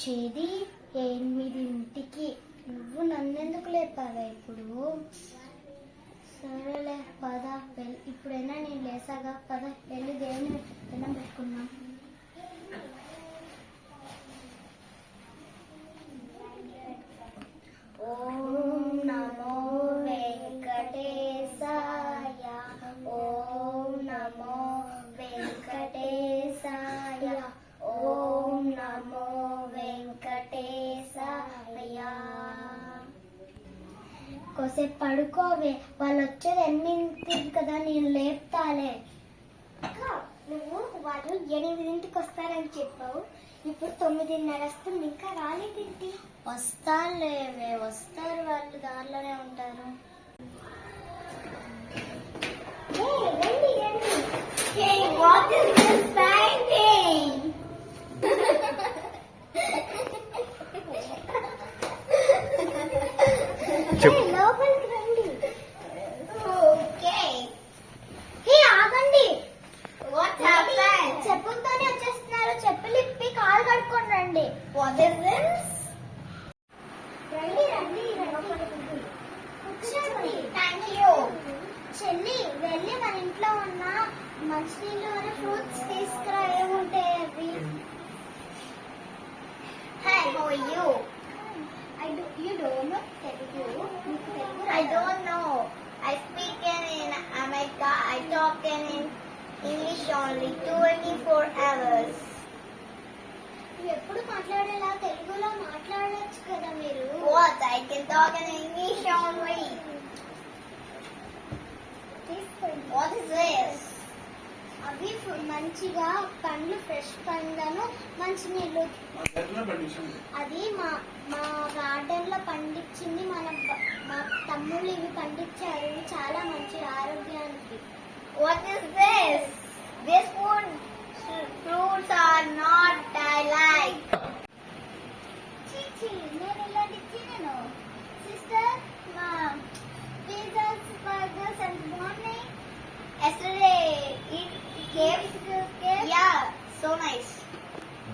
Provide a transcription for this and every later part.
వచ్చేది ఎనిమిదింటికి. నువ్వు నన్నెందుకు లేపావా ఇప్పుడు? సరేలే పద వెల్ ఇప్పుడైనా నేను లేసాగా పద వెళ్ళి దేవుని పెట్టుకున్నాం కోసేపు పడుకోవే వాళ్ళు వచ్చేది ఎనిమిదింటికి కదా నేను లేపుతాలే. నువ్వు వాళ్ళు ఎనిమిదింటికి వస్తారని చెప్పావు. ఇప్పుడు తొమ్మిదిన్నర వస్తుంది ఇంకా రాలేదేంటి? వస్తారులేవే వస్తారు వాళ్ళు దారిలోనే ఉంటారు. Hey, what is this painting? రండి వాట్ ఇస్ దిస్ రండి రండి కూర్చోండి. థ్యాంక్ యూ చెల్లి వెళ్ళి మన ఇంట్లో ఉన్న మంచినీళ్ళు ఫ్రూట్స్ తీసుకురా ఏముంటాయి cara, అవి మంచిగా పండ్లు ఫ్రెష్ పండ్లను మంచి నీళ్ళు. అది మా మా గార్డెన్లో పండించింది మన మా తమ్ముళ్ళు ఇవి పండించారు. ఇవి చాలా మంచి ఆరోగ్యానికి. What is this food fruits are not I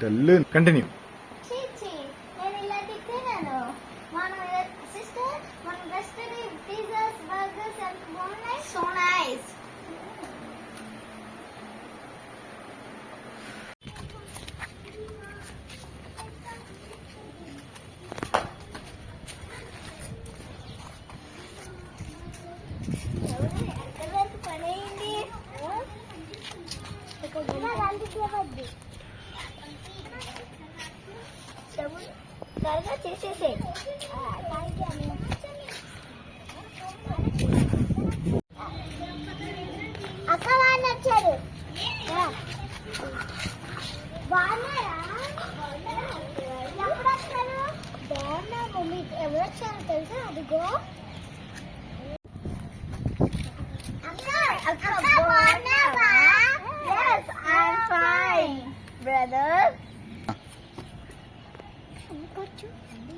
dull continue చీచి నేను ఇలాంటి తినను మన సిస్టర్ మన రెస్టారెంట్ పిజ్జాస్ బర్గర్స్ ఎంత బాగున్నాయి So তার কাছে শেষে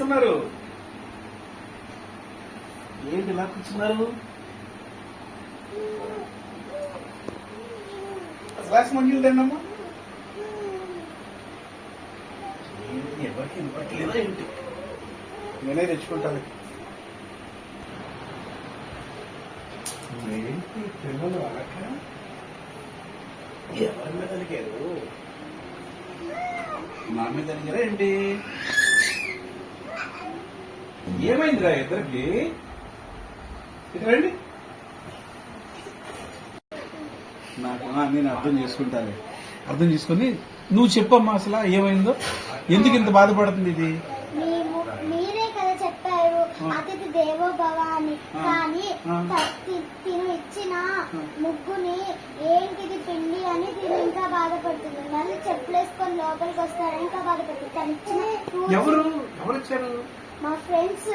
చేస్తున్నారు? ఏంటి ఇలా కూర్చున్నారు? గ్లాస్ మంజులు తిన్నమ్మా ఎవరికి ఇవ్వట్లేదా ఏంటి? నేనే తెచ్చుకుంటాను. ఏంటి పిల్లలు అలక ఎవరి మీద అలిగారు? మా మీద అలిగారా ఏంటి? ఏమైందిరా ఇద్దరికి? రండి. నాకు నేను అర్థం చేసుకుంటాను అర్థం చేసుకుని నువ్వు చెప్పమ్మా అసలు ఏమైందో. ఎందుకు ఇంత బాధపడుతుంది ఇది? మీరే కదా చెప్పారు. అతిథి దేవో భవ అని. కానీ తిను ఇచ్చిన. ముగ్గుని ఏంటిది పిండి అని తిను ఇంకా బాధపడుతుంది. మళ్ళీ చెప్పులేసుకొని లోపలికి వస్తారని ఇంకా బాధపడుతుంది. తను ఇచ్చిన fruits- ఎవరు? ఎవరు వచ్చారు మా ఫ్రెండ్స్.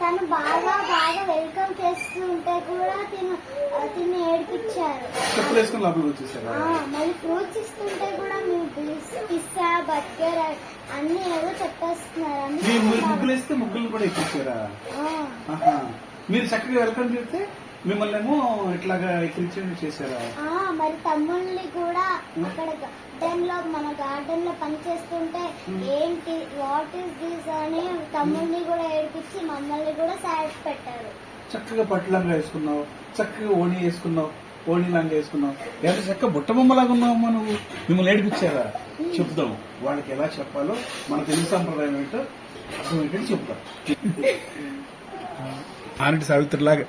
తను బాగా బాగా వెల్కమ్ చేస్తూ ఉంటే కూడా తిను తిను ఏడిపించారు. చెప్పులు వేసుకుని లోపలికి వచ్చేసారా? ఆ, మళ్ళీ ఫ్రూట్స్ ఇస్తుంటే కూడా మేము పిస్సా బర్గర్ అన్ని ఏదో చెప్పేస్తున్నారు. అందుకే మీరు ముగ్గులు వేస్తే ముగ్గులు కూడా ఆహా. మీరు చక్కగా వెల్కమ్ చెప్తే మిమ్మల్ని ఏమో ఇట్లాగా ఎక్కించి చేశారా? ఆ, మరి తమ్ముళ్ళని కూడా అక్కడ గార్డెన్లో మన గార్డెన్లో పని చేస్తుంటే ఏంటి వాట్ ఈస్ దిస్ అని తమ్ముళ్ళని కూడా ఏడిపించి మమ్మల్ని కూడా సాడ్ పెట్టారు. చక్కగా పట్టులంగా వేసుకున్నావు చక్కగా ఓణి వేసుకున్నావు ఓణి లంగా వేసుకున్నావు. ఎంత చక్కగా బుట్ట బొమ్మలాగా ఉన్నావమ్మా నువ్వు. మిమ్మల్ని ఏడిపించారా? చెప్దాం. వాళ్ళకి ఎలా చెప్పాలో మన తెలుగు సంప్రదాయం ఏంటో అర్థం ఏంటంటే చెప్తాం ఆనటి సావిత్రిలాగా.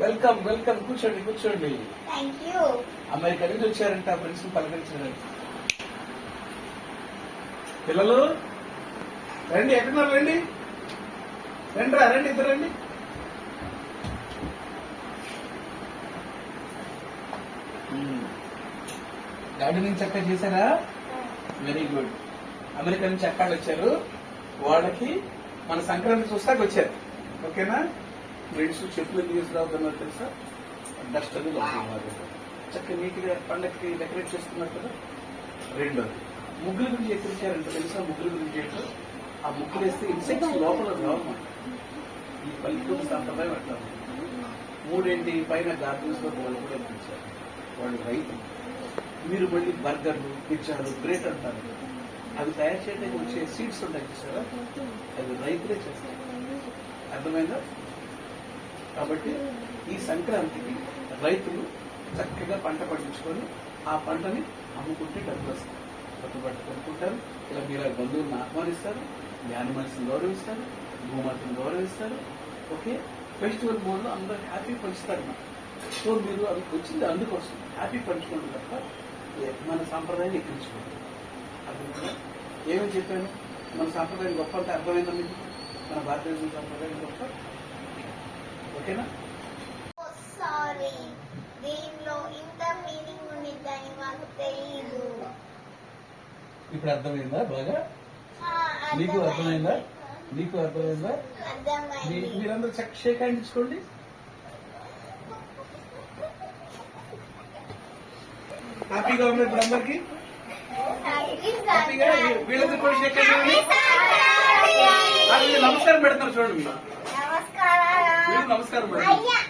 Welcome welcome. కూర్చోండి కూర్చోండి. అమెరికా నుంచి వచ్చారంట ఫ్రెండ్స్ పలకరించడానికి. పిల్లలు రండి ఎక్కడున్నారు? రండి. రండి రా రండి. ఇద్దరు రండి గార్డెనింగ్ చక్కగా చేశారా? వెరీ గుడ్ అమెరికా నుంచి అక్కడ వచ్చారు. వాళ్ళకి మన సంక్రాంతి చూస్తాకి వచ్చారు. ఓకేనా? ఫ్రెండ్స్ చెప్పులు ఎందుకు తీసుకురావద్దన్నారు తెలుసా? డస్ట్ అది చక్కగా నీట్గా పండగకి డెకరేట్ చేసుకున్నారు కదా? రెండోది ముగ్గుల గురించి ఎక్కించారంటే తెలుసా? ముగ్గుల గురించి ఏంటో? ఆ ముగ్గులు వేస్తే ఇన్సెక్ట్స్ లోపల రావన్నమాట ఈ పల్లెటూరు సంప్రదాయం అట్లా. మూడేంటి? పైన గార్డెన్స్లో వాళ్ళు కూడా వాళ్ళు రైతులు. మీరు మళ్ళీ బర్గర్లు పిజ్జాలు గ్రేట్ అంటారు. అవి తయారు చేయడానికి వచ్చే సీడ్స్ ఉంటాయి చూసారా? అవి రైతులే చేస్తారు. అర్థమైందా? కాబట్టి ఈ సంక్రాంతికి రైతులు చక్కగా పంట పండించుకొని ఆ పంటని అమ్ముకుంటే డబ్బులు వస్తాయి. కొత్త బట్ట కొనుక్కుంటారు. ఇలా మీరు బంధువులను ఆహ్వానిస్తారు. యానిమల్స్ని గౌరవిస్తారు. భూమాతను గౌరవిస్తారు. ఓకే? ఫెస్టివల్ మోడ్లో అందరూ హ్యాపీ పంచుతారు అన్నమాట. సో మీరు అది వచ్చింది అందుకోసం. హ్యాపీ పంచుకోండి తప్ప మన సాంప్రదాయాన్ని ఎక్కించుకోండి ఏమని చెప్పాను? మన సాంప్రదాయం గొప్ప అంటే అర్థమైందా మీకు? మన భారతదేశం సాంప్రదాయం గొప్ప? ఓకేనా? Oh, sorry. దీనిలో ఇంత మీనింగ్ ఉండిద్దని మాకు తెలియదు ఇప్పుడు అర్థమైందా బాగా? నీకు అర్థమైందా. నీకు అర్థమైందా? మీరందరూ చక్క ఇచ్చుకోండి. హ్యాపీగా ఉంది ఇప్పుడు అందరికి? కూడా షేక్ నమస్కారం పెడతారు చూడండి. నమస్కారం. పెడతారు.